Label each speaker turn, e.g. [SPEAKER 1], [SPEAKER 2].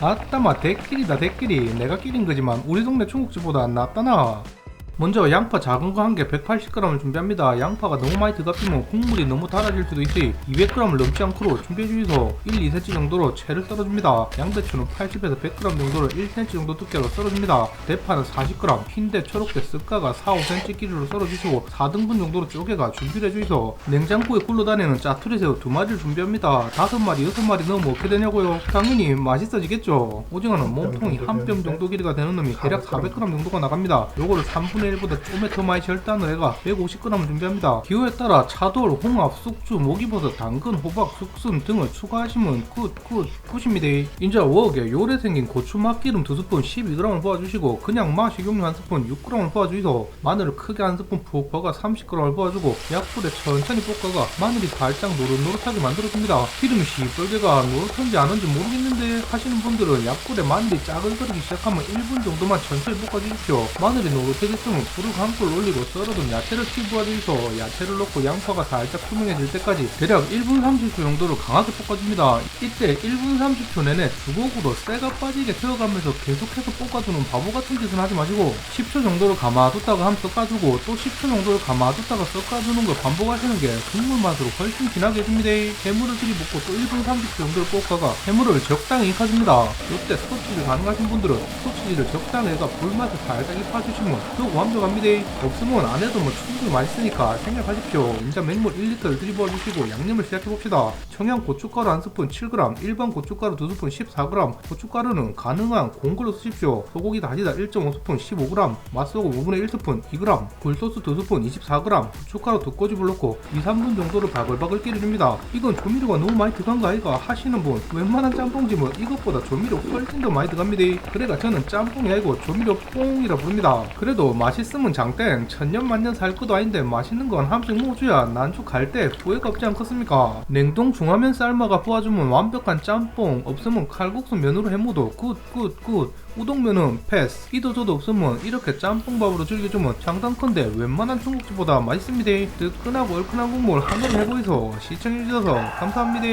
[SPEAKER 1] 아따마 대끼리다 대끼리. 내가 끼린 거지만 우리 동네 중국집보다 안 낫다나 먼저 양파 작은 거 한 개 180g을 준비합니다. 양파가 너무 많이 들어가면 국물이 너무 달아질 수도 있으니 200g을 넘지 않도록 준비해 주셔서 1, 2cm 정도로 채를 썰어줍니다. 양배추는 80에서 100g 정도를 1cm 정도 두께로 썰어줍니다. 대파는 40g, 흰대, 초록대, 쓱가가 4, 5cm 길이로 썰어주시고 4등분 정도로 쪼개가 준비를 해주셔서 냉장고에 굴러다니는 짜투리 새우 두 마리를 준비합니다. 다섯 마리, 여섯 마리 넣으면 어떻게 되냐고요? 당연히 맛있어지겠죠. 오징어는 몸통이 한 뼘 정도 길이가 되는 놈이 대략 400g 정도가 나갑니다. 요거를 3분의 1보다 좀에 더 많이 절단을 해가 150g을 준비합니다. 기호에 따라 차돌, 홍합, 숙주, 모기버섯, 당근, 호박, 숙순 등을 추가하시면 굿, 굿, 굿입니다. 인자 웍에 요래 생긴 고추 맛기름 2스푼 12g을 부어주시고 그냥 마 식용유 1스푼 6g을 부어주셔서 마늘을 크게 1스푼 푹 버가 30g을 부어주고 약불에 천천히 볶아가 마늘이 살짝 노릇노릇하게 만들어줍니다. 기름이 시뻘개가 노릇한지 안한지 모르겠는데 하시는 분들은 약불에 마늘이 짜글거리기 시작하면 1분 정도만 천천히 볶아주십시오. 마늘이 노릇해졌으면 불을 한풀 올리고 썰어둔 야채를 튀부어주셔서 야채를 넣고 양파가 살짝 투명해질 때까지 대략 1분 30초 정도를 강하게 볶아줍니다. 이때 1분 30초 내내 주걱으로 쇠가 빠지게 태워가면서 계속해서 볶아주는 바보 같은 짓은 하지 마시고 10초 정도를 감아뒀다가 한번 섞어주고 또 10초 정도를 감아뒀다가 섞어주는 걸 반복하시는 게 국물 맛으로 훨씬 진하게 해줍니다. 해물을 들이붓고 또 1분 30초 정도를 볶아가 해물을 적당히 익혀줍니다. 이때 스토치를 가능하신 분들은 스토치를 적당히 해가 불맛을 살짝 입혀주시면 더욱 완벽합니다. 없으면 안 해도 뭐 충분히 맛있으니까 생각하십시오. 일단 맹물 1리터를 들이부어주시고 양념을 시작해봅시다. 청양 고춧가루 1스푼 7g, 일반 고춧가루 2스푼 14g, 고춧가루는 가능한 공글로 쓰십시오. 소고기 다시다 1.5스푼 15g, 맛소금 5분의 1스푼 2g, 굴소스 2스푼 24g, 고춧가루 두 꼬집을 넣고 2, 3분 정도를 바글바글 끓여줍니다. 이건 조미료가 너무 많이 들어간 거 아이가 하시는 분 웬만한 짬뽕집은 이것보다 조미료 훨씬 더 많이 들어갑니다. 그래가 저는 짬뽕이 아니고 조미료 뽕이라 부릅니다. 그래도 맛 있으면 장땡. 천년만년 살 것도 아닌데 맛있는 건한병 먹어줘야. 난주 갈 때 후회가 없지 않겠습니까? 냉동 중화면 삶아가 부어주면 완벽한 짬뽕. 없으면 칼국수 면으로 해먹어도. 굿굿굿. 우동면은 패스. 이도 저도 없으면 이렇게 짬뽕밥으로 즐겨주면 장담컨대 웬만한 중국집보다 맛있습니다. 뜨끈하고 얼큰한 국물 한번 해보이소. 시청해주셔서 감사합니다